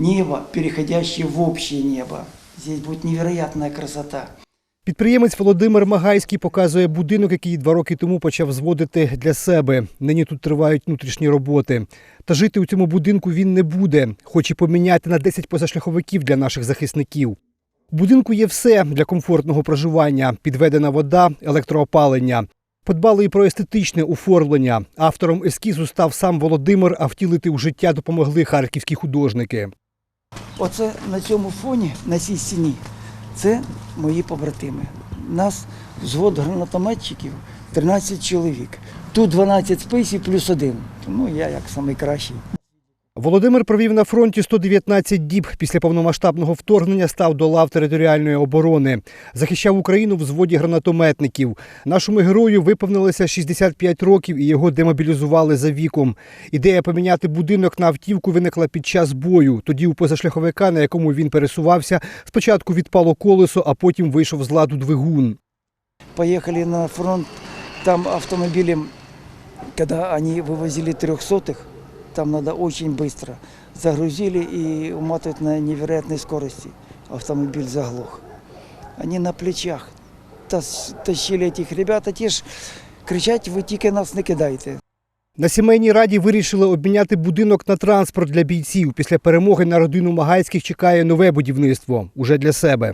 небо, переходящее в общее небо. Здесь будет невероятная красота. Підприємець Володимир Магайський показує будинок, який два роки тому почав зводити для себе. Нині тут тривають внутрішні роботи. Та жити у цьому будинку він не буде. Хоче поміняти на 10 позашляховиків для наших захисників. У будинку є все для комфортного проживання: підведена вода, електроопалення. Подбали і про естетичне оформлення. Автором ескізу став сам Володимир, а втілити у життя допомогли харківські художники. Оце на цьому фоні, на цій стіні, це мої побратими. Нас взвод гранатометчиків 13 чоловік. Тут 12 списів плюс один. Ну, я як найкращий. Володимир провів на фронті 119 діб. Після повномасштабного вторгнення став до лав територіальної оборони. Захищав Україну в зводі гранатометників. Нашому герою виповнилося 65 років і його демобілізували за віком. Ідея поміняти будинок на автівку виникла під час бою. Тоді у позашляховика, на якому він пересувався, спочатку відпало колесо, а потім вийшов з ладу двигун. Поехали на фронт, там автомобилем, когда они вывозили трехсотых, там надо очень быстро. Загрузили и уматывать на невероятной скорости. Автомобиль заглох. Они на плечах тас- тащили этих ребят, а ті ж кричать, ви тільки нас не кидайте. На сімейній раді вирішили обміняти будинок на транспорт для бійців. Після перемоги на родину Магайських чекає нове будівництво уже для себе.